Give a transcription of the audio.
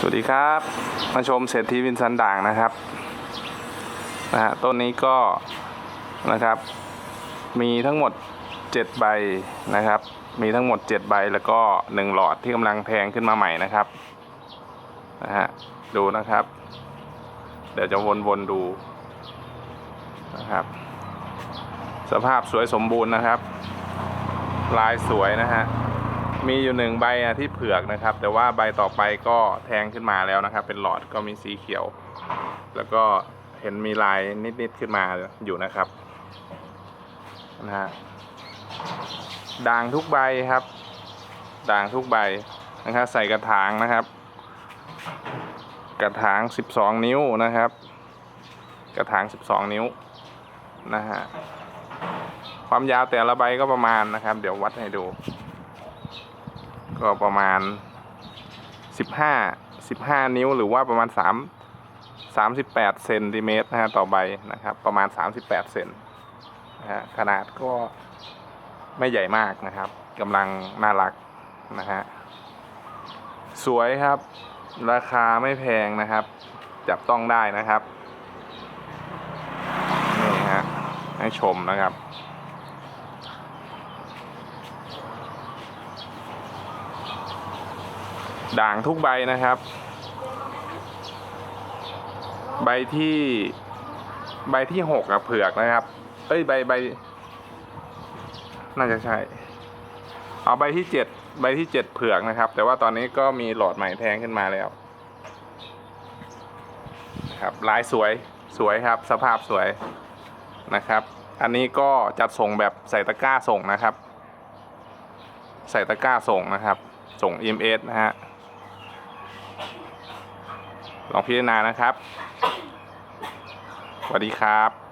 สวัสดีครับ มาชมเศรษฐีวินสันด่างนะครับนะฮะต้นนี้ก็นะครับ มีทั้งหมด 7 ใบนะครับ มีทั้งหมด 7 ใบแล้วก็ 1 หลอดที่กำลังแทงขึ้นมาใหม่นะครับนะฮะดูนะครับ เดี๋ยวจะวนๆดูนะครับ สภาพสวยสมบูรณ์นะครับ ลายสวยนะฮะ มีอยู่หนึ่งใบที่เผือกนะครับ แต่ว่าใบต่อไปก็แทงขึ้นมาแล้วนะครับ เป็นหลอดก็มีสีเขียว แล้วก็เห็นมีลายนิดๆขึ้นมาอยู่นะครับนะฮะด่างทุกใบครับ ด่างทุกใบนะครับ ใส่กระถางนะครับ กระถาง 12 นิ้วนะครับ กระถาง 12 นิ้วนะฮะความยาวแต่ละใบก็ประมาณนะครับ เดี๋ยววัดให้ดู ก็ประมาณ 15 15 นิ้วหรือว่าประมาณ 3 38เซนติเมตรนะฮะต่อใบนะครับ ประมาณ 38เซนนะฮะขนาดก็ไม่ใหญ่มากนะครับกำลังน่ารักนะฮะสวยครับ ราคาไม่แพงนะครับ จับต้องได้นะครับนี่ฮะให้ชมนะครับ ด่างทุกใบนะครับ ใบที่ใบที่หกอะเผือกนะครับ เอ้ยใบใบ น่าจะใช่ เอาใบที่เจ็ดใบที่เจ็ดเผือกนะครับ แต่ว่าตอนนี้ก็มีหลอดใหม่แทงขึ้นมาแล้วครับลายสวยสวยครับ สภาพสวยนะครับ อันนี้ก็จัดส่งแบบใส่ตะกร้าส่งนะครับ ใส่ตะกร้าส่งนะครับ ส่ง EMS นะฮะ ลองพิจารณานะครับสวัสดีครับ